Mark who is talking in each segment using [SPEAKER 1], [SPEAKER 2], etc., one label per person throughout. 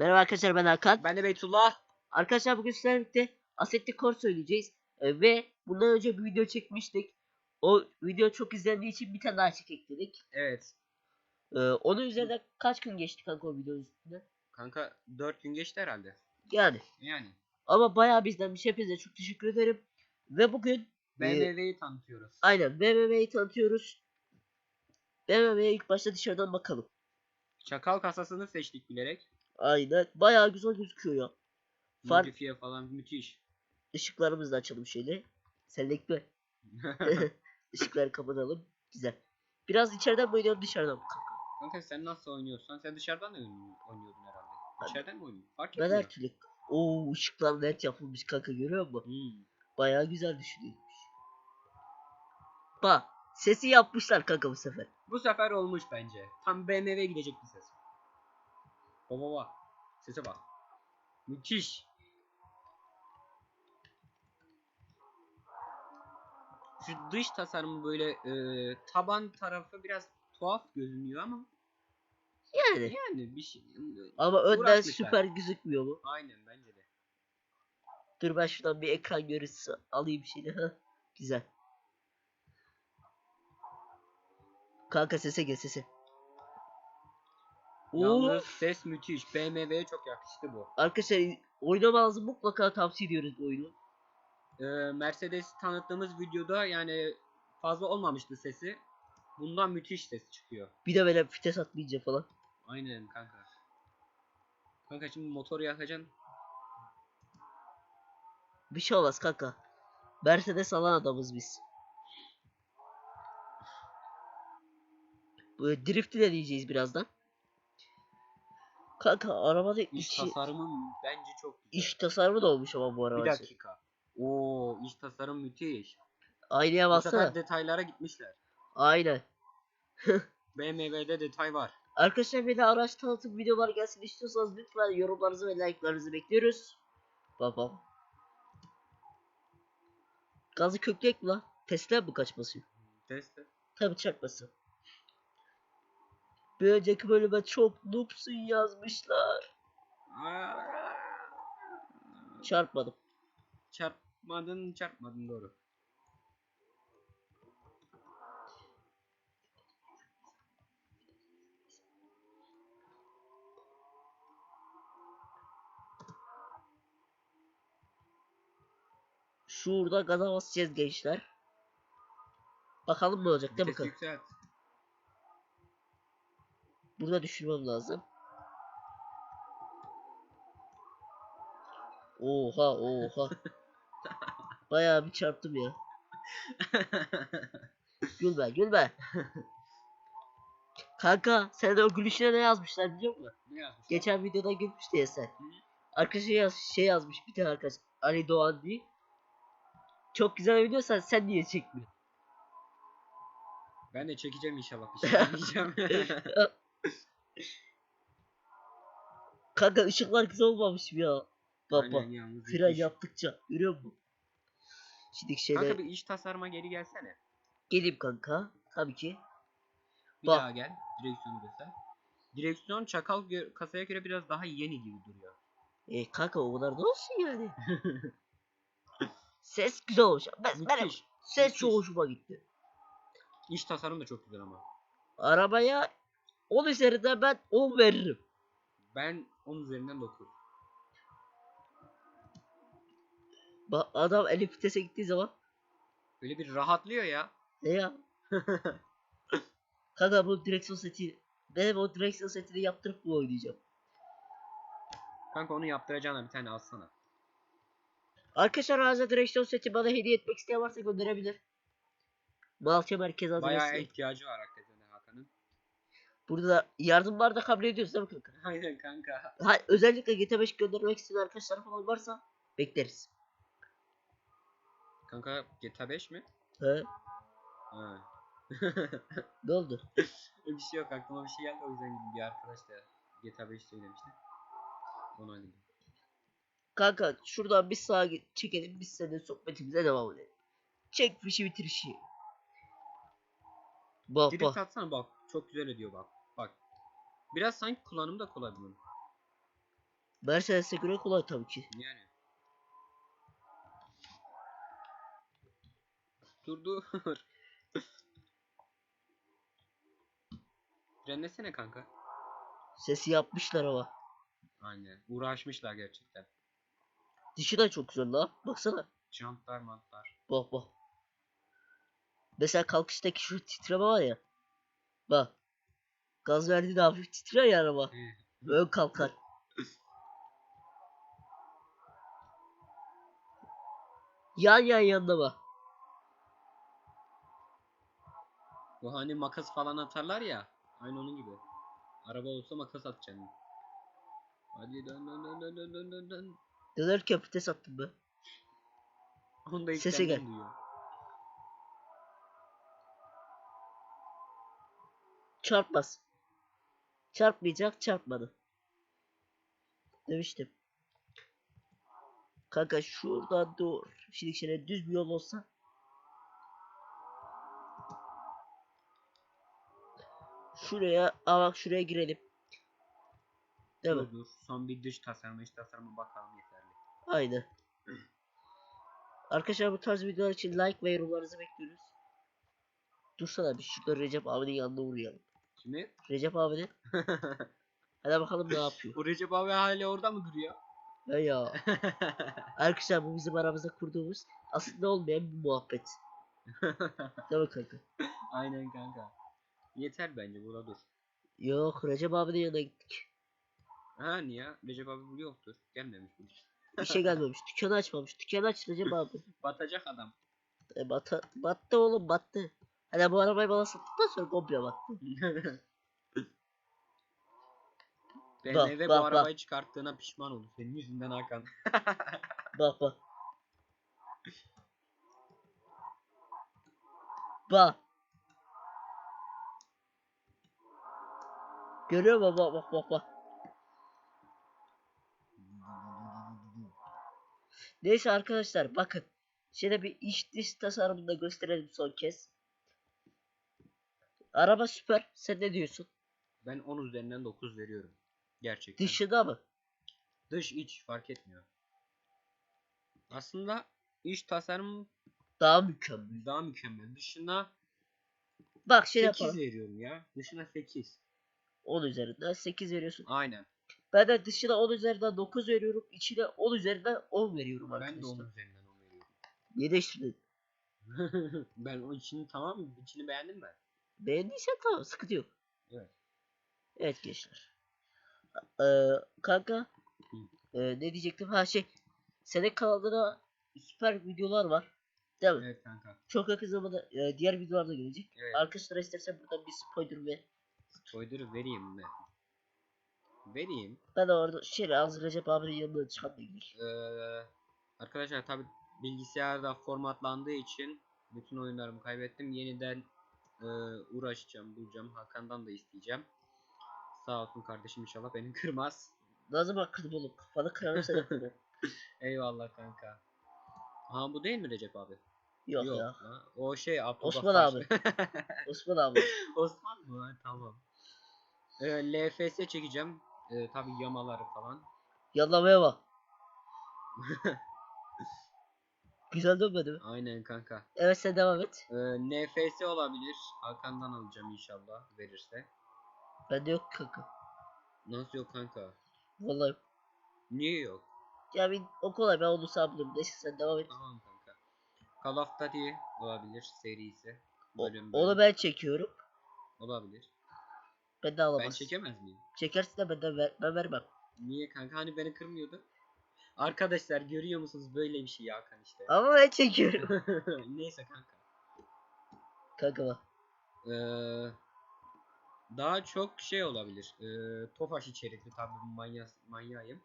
[SPEAKER 1] Merhaba arkadaşlar ben Hakan.
[SPEAKER 2] Ben de Beytullah.
[SPEAKER 1] Arkadaşlar bugün sizlerle birlikte Assetto Corsa oynayacağız. Ee, ve bundan önce bir video çekmiştik. O video çok izlendiği için bir tane daha çekek dedik.
[SPEAKER 2] Evet.
[SPEAKER 1] Ee, onun üzerinden kaç gün geçti kanka o videonun üstünden?
[SPEAKER 2] Kanka 4 gün geçti herhalde.
[SPEAKER 1] Yani.
[SPEAKER 2] Yani.
[SPEAKER 1] Ama bayağı bizdenmiş. Hepinize çok teşekkür ederim. Ve bugün e,
[SPEAKER 2] BMW'yi tanıtıyoruz.
[SPEAKER 1] aynen BMW'yi tanıtıyoruz. BMW'ye ilk başta dışarıdan bakalım.
[SPEAKER 2] Çakal kasasını seçtik bilerek.
[SPEAKER 1] Aynen. Bayağı güzel gözüküyor ya. Far
[SPEAKER 2] Modifiye falan müthiş.
[SPEAKER 1] ışıklarımızı da açalım şöyle. Selekte. Işıkları kapatalım. Güzel. Biraz içeriden mi oynuyorum dışarıdan mı kanka?
[SPEAKER 2] Kanka sen nasıl oynuyorsan sen dışarıdan da oynuyordun herhalde.
[SPEAKER 1] Ben-
[SPEAKER 2] İçeriden mi oynuyorsun? Fark
[SPEAKER 1] Ben her türlü. Oo ışıklar net yapılmış kanka görüyor musun?
[SPEAKER 2] Hmm.
[SPEAKER 1] Bayağı güzel düşünülmüş. Bak sesi yapmışlar kanka bu sefer.
[SPEAKER 2] Bu sefer olmuş bence. Tam BMW gidecek bir ses. Baba bak. Sese bak. Müthiş. Şu dış tasarımı böyle e, taban tarafı biraz tuhaf görünüyor ama
[SPEAKER 1] Yani.
[SPEAKER 2] yani bir şey
[SPEAKER 1] Ama önden
[SPEAKER 2] Uğraşmışlar.
[SPEAKER 1] süper gözükmüyor mu?
[SPEAKER 2] aynen bence de.
[SPEAKER 1] Dur ben şuradan bir ekran görüntüsü alayım şimdi. Heh, Güzel. Kanka sese gel sese.
[SPEAKER 2] Yalnız ses müthiş. BMW'ye çok yakıştı bu.
[SPEAKER 1] arkadaşlar oynamanızı mutlaka tavsiye ediyoruz bu oyunu.
[SPEAKER 2] Ee, Mercedes tanıttığımız videoda yani fazla olmamıştı sesi. Bundan müthiş ses çıkıyor.
[SPEAKER 1] Bir de böyle vites atmayınca falan.
[SPEAKER 2] Aynen kanka. Kanka şimdi motoru yakacaksın.
[SPEAKER 1] Bir şey olmaz kanka. Mercedes alan adamız biz. Böyle drift'i de diyeceğiz birazdan. Kanka arabada
[SPEAKER 2] İç
[SPEAKER 1] içi,
[SPEAKER 2] tasarımı bence çok güzel.
[SPEAKER 1] iç tasarımı da olmuş ama bu araba.
[SPEAKER 2] Bir dakika. Oo, iç tasarım müthiş.
[SPEAKER 1] Aynaya
[SPEAKER 2] Bu sefer detaylara gitmişler.
[SPEAKER 1] Aynen.
[SPEAKER 2] BMW'de detay var.
[SPEAKER 1] Arkadaşlar bir de araç tanıtım videolar gelsin istiyorsanız lütfen yorumlarınızı ve like'larınızı bekliyoruz. Babam. Gazı köklek mi lan? Tesla mı kaç basıyor?
[SPEAKER 2] Test.
[SPEAKER 1] Tabi çarpmasın. Bir önceki bölüme çok noobsun yazmışlar. Çarpmadım.
[SPEAKER 2] Çarpmadın çarpmadın doğru.
[SPEAKER 1] Şurada gaza basacağız gençler. Bakalım ne olacak değil mi?
[SPEAKER 2] Yükselt.
[SPEAKER 1] Burada düşürmem lazım. Oha oha. Bayağı bir çarptım ya. Gülme gülme. Kanka sen de o gülüşüne ne yazmışlar biliyor musun?
[SPEAKER 2] ne yazmış?
[SPEAKER 1] Geçen videoda gülmüştü ya sen. Arkadaşı yaz, şey yazmış bir tane arkadaş. Ali Doğan diye. Çok güzel video sen, niye çekmiyorsun?
[SPEAKER 2] Ben de çekeceğim inşallah bir şey.
[SPEAKER 1] Kanka ışıklar güzel olmamış mı ya?
[SPEAKER 2] Yalnız
[SPEAKER 1] Fren yaptıkça. Görüyor musun? Şimdi şeyde
[SPEAKER 2] Kanka bir iç tasarıma geri gelsene.
[SPEAKER 1] geleyim kanka. Tabii ki.
[SPEAKER 2] Bir
[SPEAKER 1] Bak.
[SPEAKER 2] daha gel. Direksiyonu göster. Direksiyon çakal gö- kasaya göre biraz daha yeni gibi duruyor.
[SPEAKER 1] E kanka o kadar da olsun yani. Ses güzel olmuş. Ben,
[SPEAKER 2] Müthiş.
[SPEAKER 1] ses çok hoşuma gitti.
[SPEAKER 2] İç tasarım da çok güzel ama.
[SPEAKER 1] Arabaya 10 üzerinden ben 10 veririm.
[SPEAKER 2] Ben 10 üzerinden 9.
[SPEAKER 1] Bak adam eli vitese gittiği zaman
[SPEAKER 2] Böyle bir rahatlıyor ya.
[SPEAKER 1] ne ya? kanka bu direksiyon seti benim o direksiyon setini yaptırıp bu oynayacağım.
[SPEAKER 2] Kanka onu yaptıracağına bir tane alsana.
[SPEAKER 1] Arkadaşlar arıza direksiyon seti bana hediye etmek isteyen varsa gönderebilir. Malça merkez
[SPEAKER 2] Bayağı
[SPEAKER 1] adresi.
[SPEAKER 2] ihtiyacı var hakikaten.
[SPEAKER 1] Burada da yardımlar da kabul ediyoruz değil mi kanka?
[SPEAKER 2] Aynen kanka.
[SPEAKER 1] Ha, özellikle GT5 göndermek isteyen arkadaşlar falan varsa bekleriz.
[SPEAKER 2] Kanka GTA 5 mi?
[SPEAKER 1] He?
[SPEAKER 2] Ha.
[SPEAKER 1] Ne oldu?
[SPEAKER 2] bir şey yok aklıma bir şey geldi o yüzden. Bir arkadaş da GTA 5 söylemişti. Ona güldüm.
[SPEAKER 1] Kanka şuradan bir sağa git, çekelim biz seninle sohbetimize devam edelim. Çek fişi bitir işi. Bak
[SPEAKER 2] Drift
[SPEAKER 1] bak.
[SPEAKER 2] atsana bak. Çok güzel ediyor bak. Biraz sanki kullanımda kolay bunun.
[SPEAKER 1] Mercedes'e göre kolay tabii ki.
[SPEAKER 2] Yani. Durdu. Frenlesene kanka.
[SPEAKER 1] Sesi yapmışlar ama.
[SPEAKER 2] Aynen. Uğraşmışlar gerçekten.
[SPEAKER 1] Dişi de çok güzel lan. Baksana.
[SPEAKER 2] Jantlar mantlar.
[SPEAKER 1] Bak bak. Mesela kalkıştaki şu titreme var ya. Bak. Gaz verdiğinde hafif titrer ya araba. Ön kalkar. Yan yan yanına bak.
[SPEAKER 2] Bu hani makas falan atarlar ya. Aynı onun gibi. Araba olsa makas atacaksın. Hadi dön dön dön dön dön dön dön dön.
[SPEAKER 1] Dönerken vites attım ben.
[SPEAKER 2] Onu da ilk
[SPEAKER 1] Sese gel.
[SPEAKER 2] duyuyor.
[SPEAKER 1] Çarpmaz. Çarpmayacak çarpmadı. Demiştim. Kanka şuradan dur. Şimdi şöyle düz bir yol olsa. Şuraya, aa bak şuraya girelim. Değil mi?
[SPEAKER 2] Dur dur. Son bir dış tasarıma iç tasarıma bakalım yeterli.
[SPEAKER 1] Aynen. Arkadaşlar bu tarz videolar için like ve yorumlarınızı bekliyoruz. Dursana bir şurada Recep abinin yanına uğrayalım.
[SPEAKER 2] Şimdi
[SPEAKER 1] Recep abinin. Hadi bakalım ne yapıyor.
[SPEAKER 2] bu Recep abi hala orada mı duruyor?
[SPEAKER 1] Ya ya. Arkadaşlar bu bizim aramızda kurduğumuz aslında olmayan bir muhabbet. Değil mi kanka?
[SPEAKER 2] Aynen kanka. Yeter bence burada dur.
[SPEAKER 1] Yok Recep abinin yanına gittik.
[SPEAKER 2] Ha niye? Recep abi bu yoktur. Gelmemiş bu.
[SPEAKER 1] İşe gelmemiş. Dükkanı açmamış. Dükkanı aç Recep abi.
[SPEAKER 2] Batacak adam.
[SPEAKER 1] E, batı, battı oğlum battı. Hani bu arabayı bana sattıktan sonra komple battı.
[SPEAKER 2] BMW
[SPEAKER 1] bak,
[SPEAKER 2] bu
[SPEAKER 1] bak.
[SPEAKER 2] arabayı çıkarttığına pişman oldu. Senin yüzünden Hakan.
[SPEAKER 1] Bak bak. Bak. Görüyor musun? Bak bak bak bak. Neyse arkadaşlar bakın. Şöyle bir iç dış tasarımını da gösterelim son kez. Araba süper. Sen ne diyorsun?
[SPEAKER 2] Ben 10 üzerinden 9 veriyorum. Gerçekten.
[SPEAKER 1] Dışında mı?
[SPEAKER 2] Dış iç fark etmiyor. Aslında iç tasarım
[SPEAKER 1] Daha mükemmel.
[SPEAKER 2] daha mükemmel. Dışına
[SPEAKER 1] Bak şey
[SPEAKER 2] 8
[SPEAKER 1] yapalım.
[SPEAKER 2] veriyorum ya. Dışına 8.
[SPEAKER 1] 10 üzerinden 8 veriyorsun.
[SPEAKER 2] Aynen.
[SPEAKER 1] Ben de dışına 10 üzerinden 9 veriyorum. İçine 10 üzerinden 10 veriyorum
[SPEAKER 2] Ben de
[SPEAKER 1] arkadaşlar.
[SPEAKER 2] 10 üzerinden 10 veriyorum.
[SPEAKER 1] Niye değiştirdin?
[SPEAKER 2] ben o içini tamam mı? İçini beğendin mi?
[SPEAKER 1] Beğendiysen tamam sıkıntı yok.
[SPEAKER 2] Evet.
[SPEAKER 1] Evet gençler. Ee, kanka e, ne diyecektim? Ha şey senin kanalında süper videolar var. Değil mi?
[SPEAKER 2] Evet kanka.
[SPEAKER 1] Çok yakın zamanda e, diğer videolarda gelecek.
[SPEAKER 2] Evet.
[SPEAKER 1] Arkadaşlar istersen buradan bir spoiler ve
[SPEAKER 2] Spoiler vereyim mi? Vereyim.
[SPEAKER 1] ben de orada şey az Recep abinin yanına çıkan ilgili.
[SPEAKER 2] Ee, arkadaşlar tabi bilgisayarda formatlandığı için bütün oyunlarımı kaybettim. Yeniden e, uğraşacağım, bulacağım. Hakan'dan da isteyeceğim. Sağ olsun kardeşim inşallah beni kırmaz.
[SPEAKER 1] Nazım hakkını bulup kafanı kırarım seni kırarım.
[SPEAKER 2] Eyvallah kanka. Ha bu değil mi Recep abi?
[SPEAKER 1] Yok, ya.
[SPEAKER 2] lan. O şey Abdullah
[SPEAKER 1] Osman abi. Osman abi.
[SPEAKER 2] Osman mı? Ha, tamam. Ee, LFS çekeceğim. Ee, tabi yamaları falan.
[SPEAKER 1] Yanlamaya bak. Güzel dönmedi mi?
[SPEAKER 2] Aynen kanka.
[SPEAKER 1] Evet sen devam et.
[SPEAKER 2] Ee, NFS olabilir. Hakan'dan alacağım inşallah verirse.
[SPEAKER 1] Bende yok kanka.
[SPEAKER 2] Nasıl yok kanka?
[SPEAKER 1] Vallahi.
[SPEAKER 2] Niye yok?
[SPEAKER 1] Ya bir o kolay ben onu sağlarım. Neyse sen devam et.
[SPEAKER 2] Tamam kanka. Call of Duty olabilir serisi.
[SPEAKER 1] O-
[SPEAKER 2] Bölüm
[SPEAKER 1] onu
[SPEAKER 2] bölüm.
[SPEAKER 1] ben çekiyorum.
[SPEAKER 2] Olabilir.
[SPEAKER 1] Ben de alamaz.
[SPEAKER 2] Ben çekemez miyim?
[SPEAKER 1] Çekersin de ben de ver, ben vermem.
[SPEAKER 2] Niye kanka? Hani beni kırmıyordu. Arkadaşlar görüyor musunuz böyle bir şey Hakan işte.
[SPEAKER 1] Ama ben çekiyorum.
[SPEAKER 2] Neyse kanka.
[SPEAKER 1] kanka bak.
[SPEAKER 2] Ee, daha çok şey olabilir. Ee, Tofaş içerikli tabi manya, manyağıyım.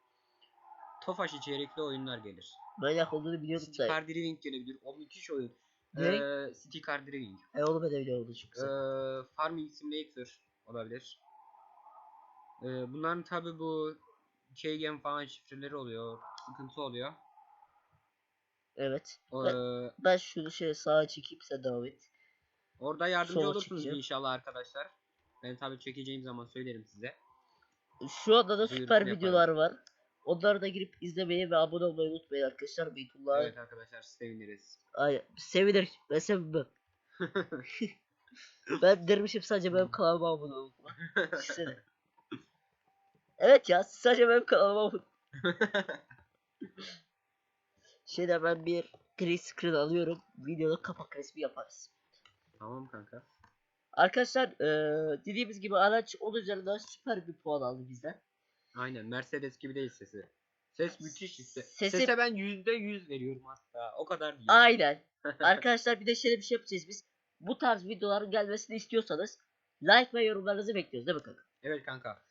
[SPEAKER 2] Tofaş içerikli oyunlar gelir.
[SPEAKER 1] Manyak olduğunu biliyordum
[SPEAKER 2] City
[SPEAKER 1] da.
[SPEAKER 2] Car Driving gelebilir. O müthiş oyun.
[SPEAKER 1] Ne?
[SPEAKER 2] Ee, City Car Driving.
[SPEAKER 1] E onu ben de biliyorum çok
[SPEAKER 2] Ee. Farming Simulator olabilir. Ee, bunların tabi bu Keygen falan şifreleri oluyor. Sıkıntı oluyor.
[SPEAKER 1] Evet.
[SPEAKER 2] Ee,
[SPEAKER 1] Ben, ben şunu şöyle sağa çekeyim sen devam et.
[SPEAKER 2] orada yardımcı
[SPEAKER 1] sola
[SPEAKER 2] olursunuz
[SPEAKER 1] çekeceğim.
[SPEAKER 2] inşallah arkadaşlar. Ben tabi çekeceğim zaman söylerim size.
[SPEAKER 1] Şu anda da süper videolar var. Onları da girip izlemeyi ve abone olmayı unutmayın arkadaşlar. Beytullah'a
[SPEAKER 2] Evet arkadaşlar seviniriz.
[SPEAKER 1] Ay, sevinir. Ben sevinmem. ben dermişim sadece benim kanalıma abone olun. Düşünsene. Evet ya sadece benim kanalıma abone Şeyde ben bir green screen alıyorum. Videoda kapak resmi yaparız.
[SPEAKER 2] tamam kanka.
[SPEAKER 1] Arkadaşlar eee dediğimiz gibi araç 10 üzerinden süper bir puan aldı bizden.
[SPEAKER 2] Aynen Mercedes gibi değil sesi. Ses müthiş işte.
[SPEAKER 1] Sesi-
[SPEAKER 2] Sese ben yüzde yüz veriyorum hatta. O kadar değil.
[SPEAKER 1] Aynen. Arkadaşlar bir de şöyle bir şey yapacağız biz. Bu tarz videoların gelmesini istiyorsanız like ve yorumlarınızı bekliyoruz değil mi kanka?
[SPEAKER 2] Evet kanka.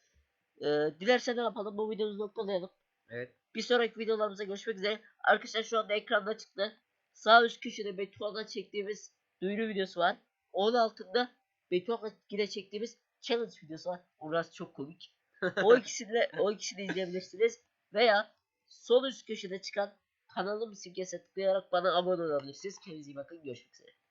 [SPEAKER 1] Eee dilerse ne yapalım bu videomuzu noktalayalım.
[SPEAKER 2] Evet.
[SPEAKER 1] Bir sonraki videolarımızda görüşmek üzere. Arkadaşlar şu anda ekranda çıktı. Sağ üst köşede Betuhan'la çektiğimiz duyuru videosu var. Onun altında Betuhan'la yine çektiğimiz challenge videosu var. Orası çok komik. O ikisini de, o ikisini izleyebilirsiniz. Veya sol üst köşede çıkan kanalım simgesine tıklayarak bana abone olabilirsiniz. Kendinize iyi bakın. Görüşmek üzere.